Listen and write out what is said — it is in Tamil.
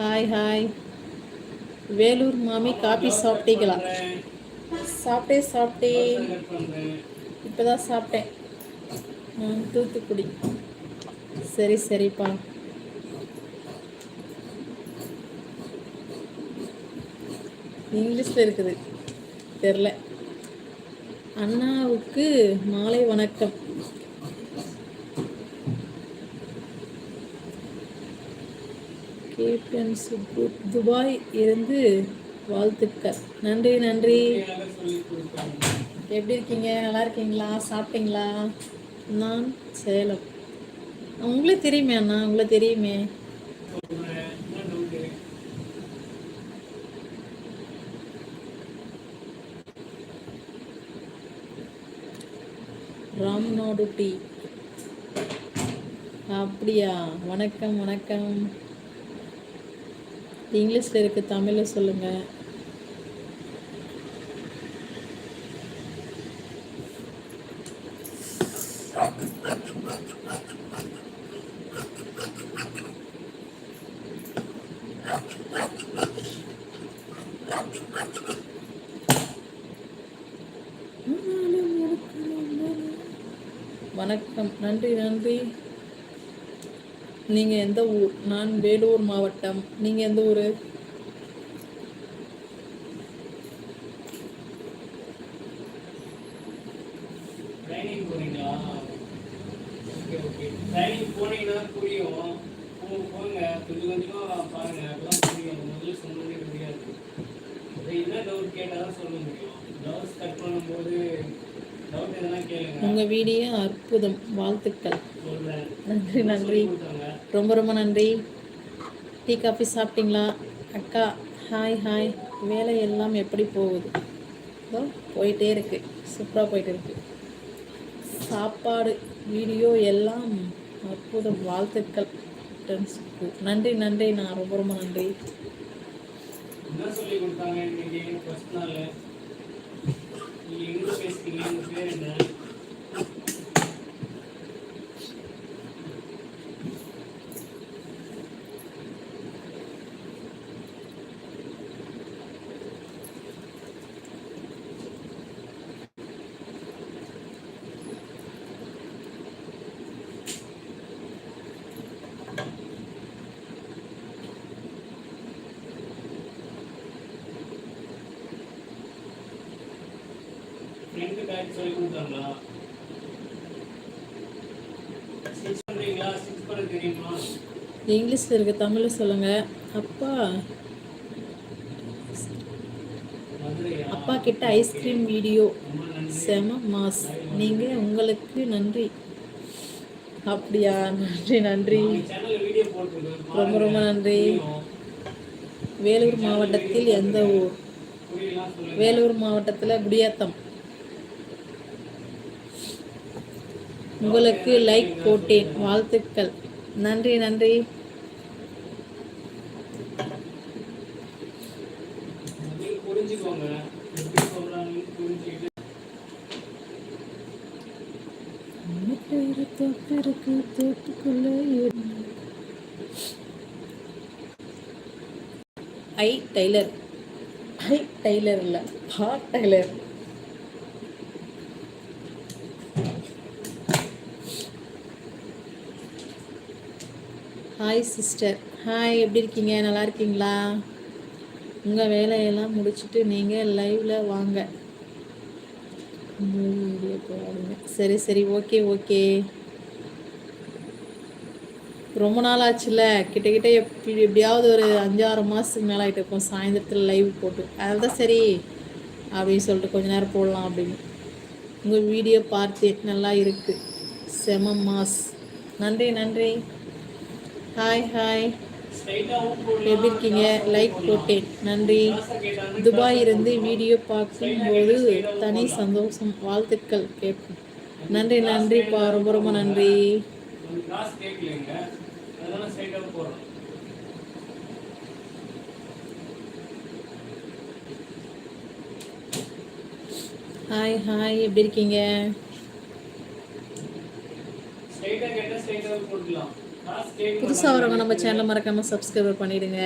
ஹாய் ஹாய் வேலூர் மாமி காபி சாப்பிட்டீங்களா? சாப்பிட்டே சாப்பிட்டேன் இப்போ தான் சாப்பிட்டேன். ம் தூத்துக்குடி. சரி சரிப்பா. இங்கிலீஷில் இருக்குது. தெரில அண்ணாவுக்கு மாலை வணக்கம். கேப்டன் குரூப் துபாய் இருந்து வாழ்த்துக்கள். நன்றி நன்றி. எப்படி இருக்கீங்க? நல்லா இருக்கீங்களா? சாப்பிட்டீங்களா? நான் சேலம். உங்களே தெரியுமே அண்ணா உங்களே தெரியுமே. ராம்நாடு டீ. அப்படியா? வணக்கம் வணக்கம். இங்கிலீஷில் இருக்கு தமிழில் சொல்லுங்கள் வணக்கம் நன்றி நன்றி. நீங்கள் எந்த ஊர் நான் வேலூர் மாவட்டம் நீங்கள் எந்த ஊர்? Training okay okay. ட்ரைனிங் போனீங்கன்னா புரியும். போங்க கொஞ்சம் பாருங்க. புரியும். முதல்ல சொன்னதே என்ன டவுட் கேட்டால் தான் சொல்ல முடியும். ப்ளவுஸ் கட் பண்ணும்போது உங்கள் வீடியோ அற்புதம். வாழ்த்துக்கள். நன்றி நன்றி. ரொம்ப ரொம்ப நன்றி. டீ காஃபி சாப்பிட்டீங்களா? அக்கா ஹாய் ஹாய். வேலை எல்லாம் எப்படி போகுது? இதோ போயிட்டே இருக்கு. சூப்பராக போயிட்டு இருக்கு. சாப்பாடு வீடியோ எல்லாம் அற்புதம். வாழ்த்துக்கள். ஃப்ரெண்ட்ஸுக்கு நன்றி நன்றி. நான் ரொம்ப ரொம்ப நன்றி. என்ன சொல்லி கொடுத்தாங்க இன்னைக்கு? ஃபர்ஸ்ட் நாள். E English is being. Friend bag சொல்லி கொடுத்தாங்களா? ஸ்டிச் பண்றீங்களா? ஸ்டிச் பண்ண தெரியுமா? இங்கிலீஷில் இருக்க தமிழில் சொல்லுங்கள் அப்பா. அப்பா கிட்ட ஐஸ்கிரீம் வீடியோ செம மாஸ். நீங்கள் உங்களுக்கு நன்றி. அப்படியா? நன்றி நன்றி. ரொம்ப ரொம்ப நன்றி. வேலூர் மாவட்டத்தில் எந்த ஊர்? வேலூர் மாவட்டத்தில் குடியாத்தம். உங்களுக்கு லைக் போட்டேன். வாழ்த்துக்கள். நன்றி நன்றி. நீங்க புரிஞ்சுக்கோங்க எப்படி ஐ டைலர் ஐ டைலர் இல்லை heart tailor hi sister hi எப்படி இருக்கீங்க? நல்லா இருக்கீங்களா? உங்கள் வேலையெல்லாம் முடிச்சுட்டு நீங்கள் லைவில் வாங்க. சரி சரி. ஓகே ஓகே ரொம்ப நாள் ஆச்சுல. கிட்டக்கிட்ட எப்படி எப்படியாவது ஒரு அஞ்சாறு மாதத்துக்கு மேலே ஆகிட்டு இருக்கும். சாயந்தரத்தில் லைவ் போட்டு. அதுதான் சரி அப்படின்னு சொல்லிட்டு கொஞ்ச நேரம் போடலாம் அப்படின்னு. உங்கள் வீடியோ பார்த்தேன். நல்லா இருக்குது செம மாஸ். நன்றி நன்றி. ஹாய் ஹாய் எப்படி இருக்கீங்க? லைக் போட்டேன். நன்றி. காசை துபாய் இருந்து வீடியோ பார்க்கும்போது தனி சந்தோஷம் வாழ்த்துக்கள் கேட்போம் நன்றி நன்றிப்பா ரொம்ப ரொம்ப நன்றி. ஹாய் ஹாய் எப்படி இருக்கீங்க? ஸ்ட்ரைட்டா கேட்டா ஸ்ட்ரைட்டா போட்டுக்கலாம். புதுசாக வரவங்க நம்ம சேனலை மறக்காமல் சப்ஸ்கிரைப் பண்ணிடுங்க.